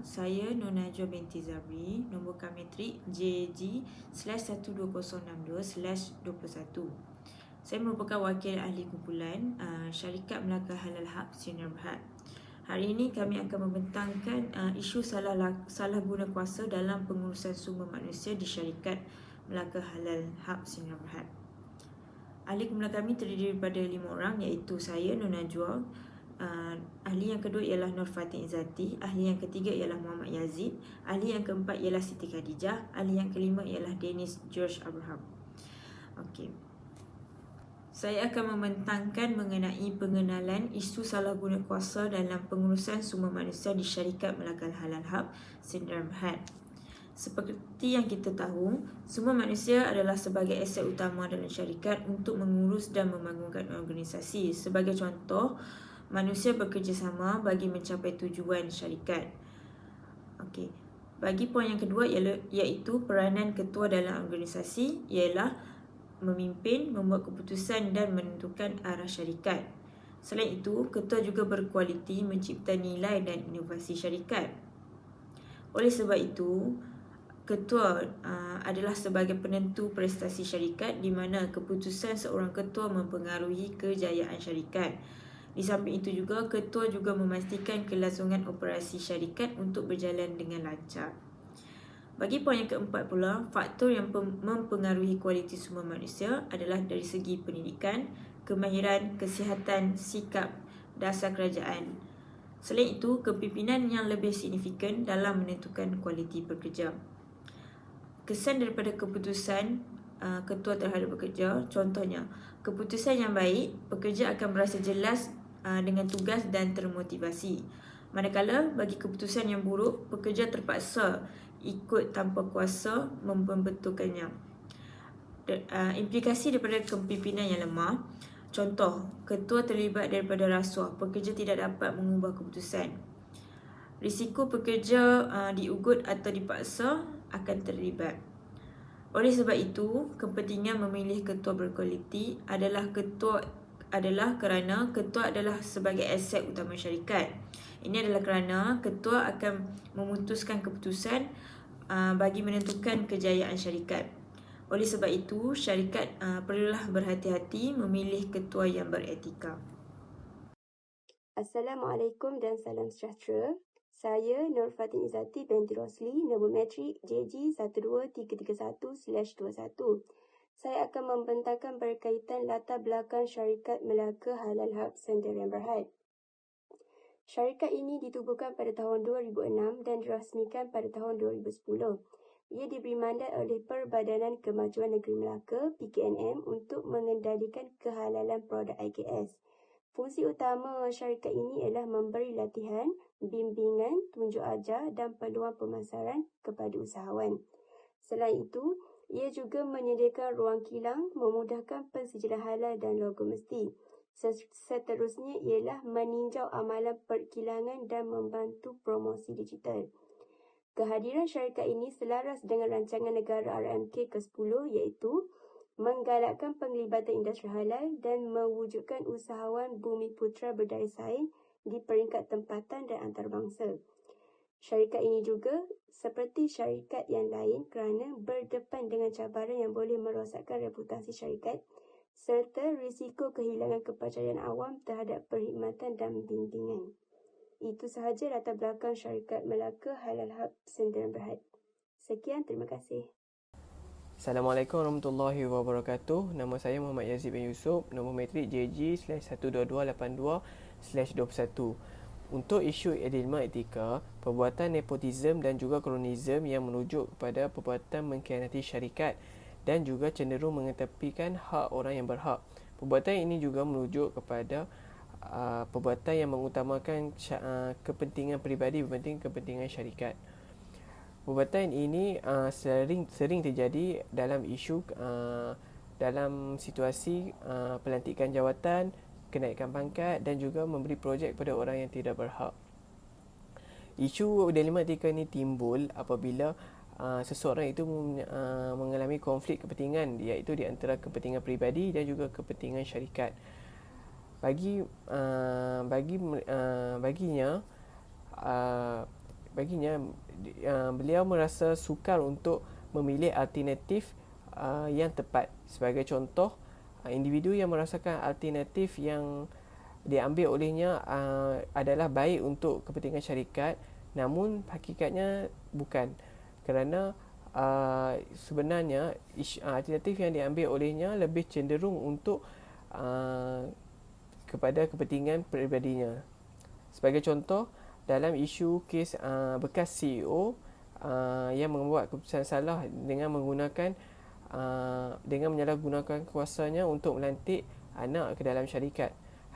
saya Nona Jo binti Zabri, nombor kametrik JG slash 12062 slash 21. Saya merupakan wakil ahli kumpulan uh, Syarikat Melaka Halal Hub Senior Berhad. Hari ini kami akan membentangkan uh, isu salah salah guna kuasa dalam pengurusan sumber manusia di Syarikat Melaka Halal Hub Senior Berhad. Ahli kumpulan kami terdiri daripada lima orang iaitu saya Nona Jual, uh, ahli yang kedua ialah Nur Fatih Izzati, ahli yang ketiga ialah Muhammad Yazid, ahli yang keempat ialah Siti Khadijah, ahli yang kelima ialah Dennis George Abraham. Okey. Saya akan membentangkan mengenai pengenalan isu salah guna kuasa dalam pengurusan sumber manusia di syarikat Melaka Halal Hub Sindram Had. Seperti yang kita tahu, semua manusia adalah sebagai aset utama dalam syarikat untuk mengurus dan membangunkan organisasi. Sebagai contoh, manusia bekerjasama bagi mencapai tujuan syarikat. Okey. Bagi poin yang kedua ialah iaitu peranan ketua dalam organisasi ialah memimpin, membuat keputusan dan menentukan arah syarikat. Selain itu, ketua juga berkualiti mencipta nilai dan inovasi syarikat. Oleh sebab itu, ketua uh, adalah sebagai penentu prestasi syarikat di mana keputusan seorang ketua mempengaruhi kejayaan syarikat. Di samping itu juga, ketua juga memastikan kelangsungan operasi syarikat untuk berjalan dengan lancar. Bagi poin yang keempat pula, faktor yang mempengaruhi kualiti sumber manusia adalah dari segi pendidikan, kemahiran, kesihatan, sikap, dasar kerajaan. Selain itu, kepimpinan yang lebih signifikan dalam menentukan kualiti pekerja. Kesan daripada keputusan uh, ketua terhadap pekerja, contohnya, keputusan yang baik, pekerja akan merasa jelas uh, dengan tugas dan termotivasi. Manakala bagi keputusan yang buruk, pekerja terpaksa ikut tanpa kuasa membetulkannya. Uh, implikasi daripada kepimpinan yang lemah, contoh, ketua terlibat daripada rasuah, pekerja tidak dapat mengubah keputusan. Risiko pekerja uh, diugut atau dipaksa akan terlibat. Oleh sebab itu, kepentingan memilih ketua berkualiti adalah ketua adalah kerana ketua adalah sebagai aset utama syarikat. Ini adalah kerana ketua akan memutuskan keputusan uh, bagi menentukan kejayaan syarikat. Oleh sebab itu, syarikat uh, perlulah berhati-hati memilih ketua yang beretika. Assalamualaikum dan salam sejahtera. Saya Nur Fatin Izzati binti Rosli, nombor metrik JG 12331-21 saya akan membentangkan berkaitan latar belakang syarikat Melaka Halal Hub Center yang Berhad. Syarikat ini ditubuhkan pada tahun 2006 dan dirasmikan pada tahun 2010. Ia diberi mandat oleh Perbadanan Kemajuan Negeri Melaka PKNM untuk mengendalikan kehalalan produk IKS. Fungsi utama syarikat ini ialah memberi latihan, bimbingan, tunjuk ajar dan peluang pemasaran kepada usahawan. Selain itu, ia juga menyediakan ruang kilang, memudahkan pensejalan halal dan logo mesti. Seterusnya ialah meninjau amalan perkilangan dan membantu promosi digital. Kehadiran syarikat ini selaras dengan rancangan negara RMK ke-10 iaitu menggalakkan penglibatan industri halal dan mewujudkan usahawan bumi putra berdaya saing di peringkat tempatan dan antarabangsa. Syarikat ini juga seperti syarikat yang lain kerana berdepan dengan cabaran yang boleh merosakkan reputasi syarikat serta risiko kehilangan kepercayaan awam terhadap perkhidmatan dan bimbingan. Itu sahaja latar belakang syarikat Melaka Halal Hub Sendirian Berhad. Sekian, terima kasih. Assalamualaikum warahmatullahi wabarakatuh. Nama saya Muhammad Yazid bin Yusuf. Nombor metrik JG 12282 21. Untuk isu edilma etika, perbuatan nepotisme dan juga kronisme yang merujuk kepada perbuatan mengkhianati syarikat dan juga cenderung mengetepikan hak orang yang berhak. Perbuatan ini juga merujuk kepada uh, perbuatan yang mengutamakan uh, kepentingan peribadi berbanding kepentingan syarikat. Perbuatan ini uh, sering sering terjadi dalam isu uh, dalam situasi uh, pelantikan jawatan kenaikan pangkat dan juga memberi projek kepada orang yang tidak berhak. Isu dilema etika ini timbul apabila uh, seseorang itu uh, mengalami konflik kepentingan iaitu di antara kepentingan peribadi dan juga kepentingan syarikat. Bagi uh, bagi uh, baginya uh, baginya uh, beliau merasa sukar untuk memilih alternatif uh, yang tepat. Sebagai contoh, uh, individu yang merasakan alternatif yang diambil olehnya uh, adalah baik untuk kepentingan syarikat namun hakikatnya bukan. Kerana uh, sebenarnya ish, uh, alternatif yang diambil olehnya lebih cenderung untuk uh, kepada kepentingan peribadinya. Sebagai contoh dalam isu kes uh, bekas CEO uh, yang membuat keputusan salah dengan menggunakan uh, dengan menyalahgunakan kuasanya untuk melantik anak ke dalam syarikat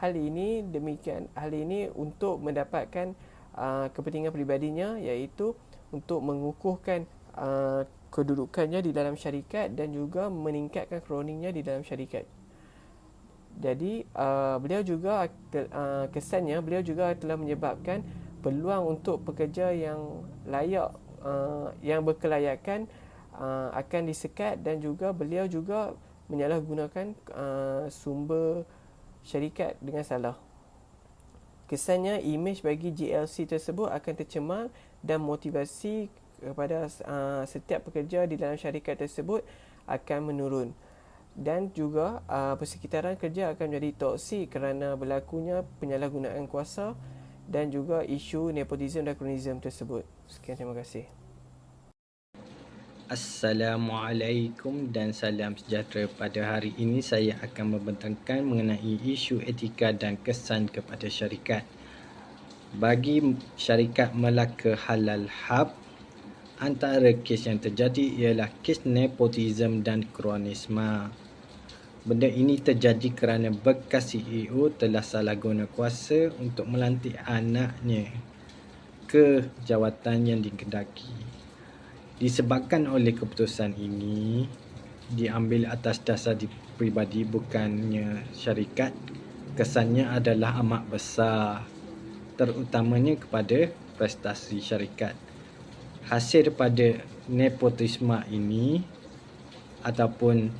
hal ini demikian hal ini untuk mendapatkan uh, kepentingan peribadinya iaitu untuk mengukuhkan uh, kedudukannya di dalam syarikat dan juga meningkatkan kroningnya di dalam syarikat. Jadi uh, beliau juga uh, kesannya beliau juga telah menyebabkan peluang untuk pekerja yang layak uh, yang berkelayakan uh, akan disekat dan juga beliau juga menyalahgunakan uh, sumber syarikat dengan salah. Kesannya imej bagi GLC tersebut akan tercemar dan motivasi kepada uh, setiap pekerja di dalam syarikat tersebut akan menurun. Dan juga uh, persekitaran kerja akan menjadi toksik kerana berlakunya penyalahgunaan kuasa dan juga isu nepotisme dan kronisme tersebut. Sekian terima kasih. Assalamualaikum dan salam sejahtera. Pada hari ini saya akan membentangkan mengenai isu etika dan kesan kepada syarikat. Bagi syarikat Melaka Halal Hub, antara kes yang terjadi ialah kes nepotisme dan kronisme. Benda ini terjadi kerana bekas CEO telah salah guna kuasa untuk melantik anaknya ke jawatan yang dikendaki disebabkan oleh keputusan ini diambil atas dasar di pribadi bukannya syarikat. Kesannya adalah amat besar terutamanya kepada prestasi syarikat. Hasil daripada nepotisme ini ataupun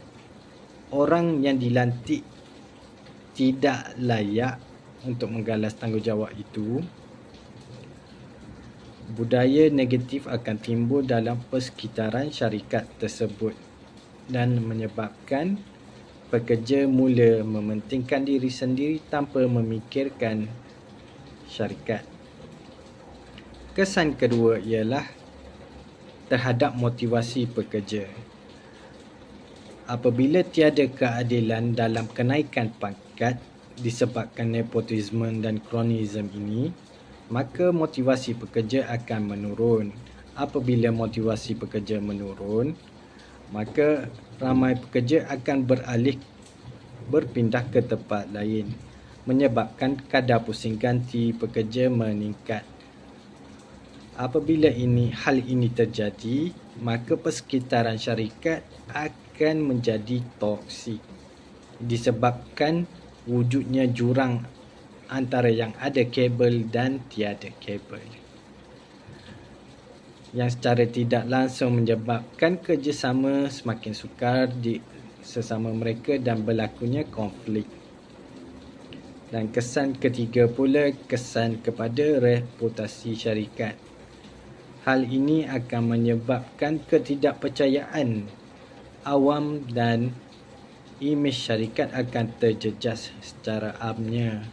orang yang dilantik tidak layak untuk menggalas tanggungjawab itu budaya negatif akan timbul dalam persekitaran syarikat tersebut dan menyebabkan pekerja mula mementingkan diri sendiri tanpa memikirkan syarikat. Kesan kedua ialah terhadap motivasi pekerja. Apabila tiada keadilan dalam kenaikan pangkat disebabkan nepotisme dan kronisme ini, maka motivasi pekerja akan menurun. Apabila motivasi pekerja menurun, maka ramai pekerja akan beralih berpindah ke tempat lain menyebabkan kadar pusing ganti pekerja meningkat. Apabila ini hal ini terjadi, maka persekitaran syarikat akan menjadi toksik disebabkan wujudnya jurang antara yang ada kabel dan tiada kabel yang secara tidak langsung menyebabkan kerjasama semakin sukar di sesama mereka dan berlakunya konflik. Dan kesan ketiga pula kesan kepada reputasi syarikat. Hal ini akan menyebabkan ketidakpercayaan awam dan imej syarikat akan terjejas secara amnya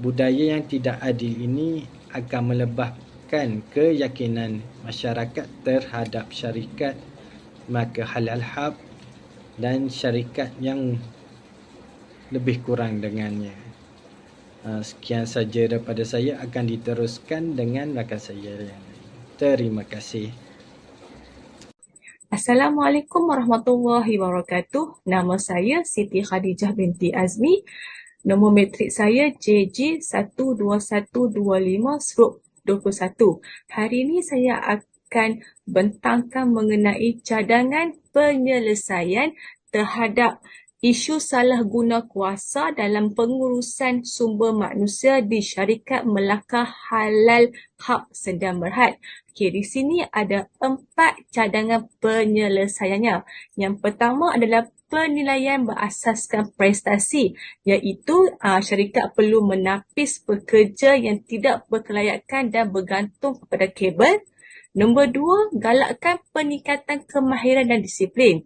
budaya yang tidak adil ini akan melebahkan keyakinan masyarakat terhadap syarikat maka halal hab dan syarikat yang lebih kurang dengannya. Ha, sekian saja daripada saya akan diteruskan dengan rakan saya yang Terima kasih. Assalamualaikum warahmatullahi wabarakatuh. Nama saya Siti Khadijah binti Azmi. Nombor metrik saya JG12125-21. Hari ini saya akan bentangkan mengenai cadangan penyelesaian terhadap isu salah guna kuasa dalam pengurusan sumber manusia di syarikat Melaka Halal Hub Sendang Berhad. Okey, di sini ada empat cadangan penyelesaiannya. Yang pertama adalah penilaian berasaskan prestasi iaitu uh, syarikat perlu menapis pekerja yang tidak berkelayakan dan bergantung kepada kabel. Nombor dua, galakkan peningkatan kemahiran dan disiplin.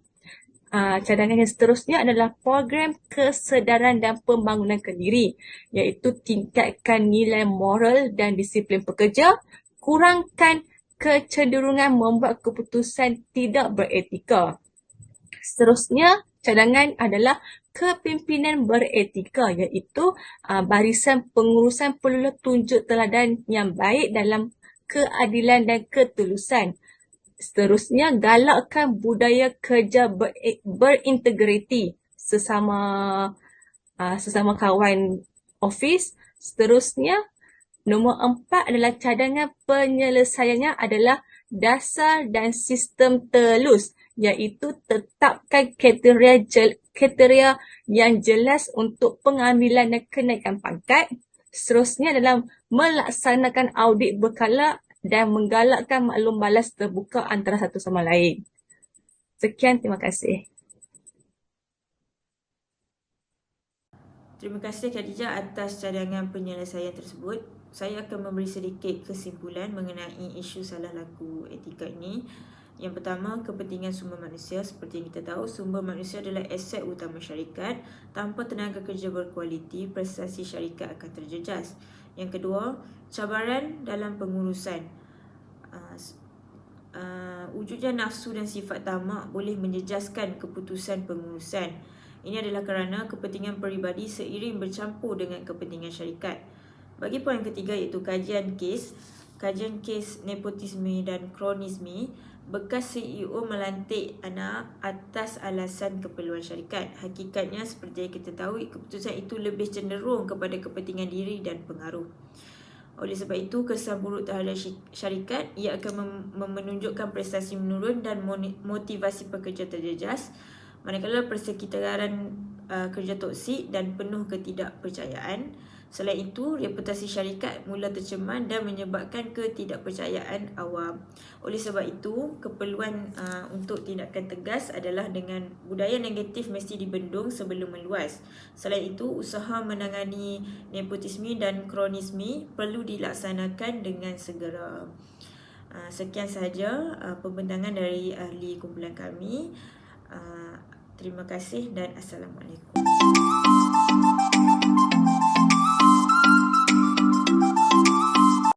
Uh, cadangan yang seterusnya adalah program kesedaran dan pembangunan kendiri iaitu tingkatkan nilai moral dan disiplin pekerja, kurangkan kecenderungan membuat keputusan tidak beretika. Seterusnya, cadangan adalah kepimpinan beretika iaitu uh, barisan pengurusan perlu tunjuk teladan yang baik dalam keadilan dan ketulusan. Seterusnya, galakkan budaya kerja ber, berintegriti sesama uh, sesama kawan office. Seterusnya, nombor empat adalah cadangan penyelesaiannya adalah dasar dan sistem telus iaitu tetapkan kriteria kriteria yang jelas untuk pengambilan dan kenaikan pangkat. Seterusnya dalam melaksanakan audit berkala dan menggalakkan maklum balas terbuka antara satu sama lain. Sekian, terima kasih. Terima kasih Khadijah atas cadangan penyelesaian tersebut. Saya akan memberi sedikit kesimpulan mengenai isu salah laku etika ini. Yang pertama, kepentingan sumber manusia. Seperti yang kita tahu, sumber manusia adalah aset utama syarikat. Tanpa tenaga kerja berkualiti, prestasi syarikat akan terjejas. Yang kedua, cabaran dalam pengurusan. Uh, uh, wujudnya nafsu dan sifat tamak boleh menjejaskan keputusan pengurusan. Ini adalah kerana kepentingan peribadi seiring bercampur dengan kepentingan syarikat. Bagi poin ketiga iaitu kajian kes, kajian kes nepotisme dan kronisme, bekas CEO melantik anak atas alasan keperluan syarikat. Hakikatnya seperti yang kita tahu, keputusan itu lebih cenderung kepada kepentingan diri dan pengaruh. Oleh sebab itu, kesan buruk terhadap syarikat ia akan menunjukkan prestasi menurun dan motivasi pekerja terjejas. Manakala persekitaran uh, kerja toksik dan penuh ketidakpercayaan. Selain itu, reputasi syarikat mula tercemar dan menyebabkan ketidakpercayaan awam. Oleh sebab itu, keperluan uh, untuk tindakan tegas adalah dengan budaya negatif mesti dibendung sebelum meluas. Selain itu, usaha menangani nepotisme dan kronisme perlu dilaksanakan dengan segera. Uh, sekian sahaja uh, pembentangan dari ahli kumpulan kami. Uh, terima kasih dan Assalamualaikum.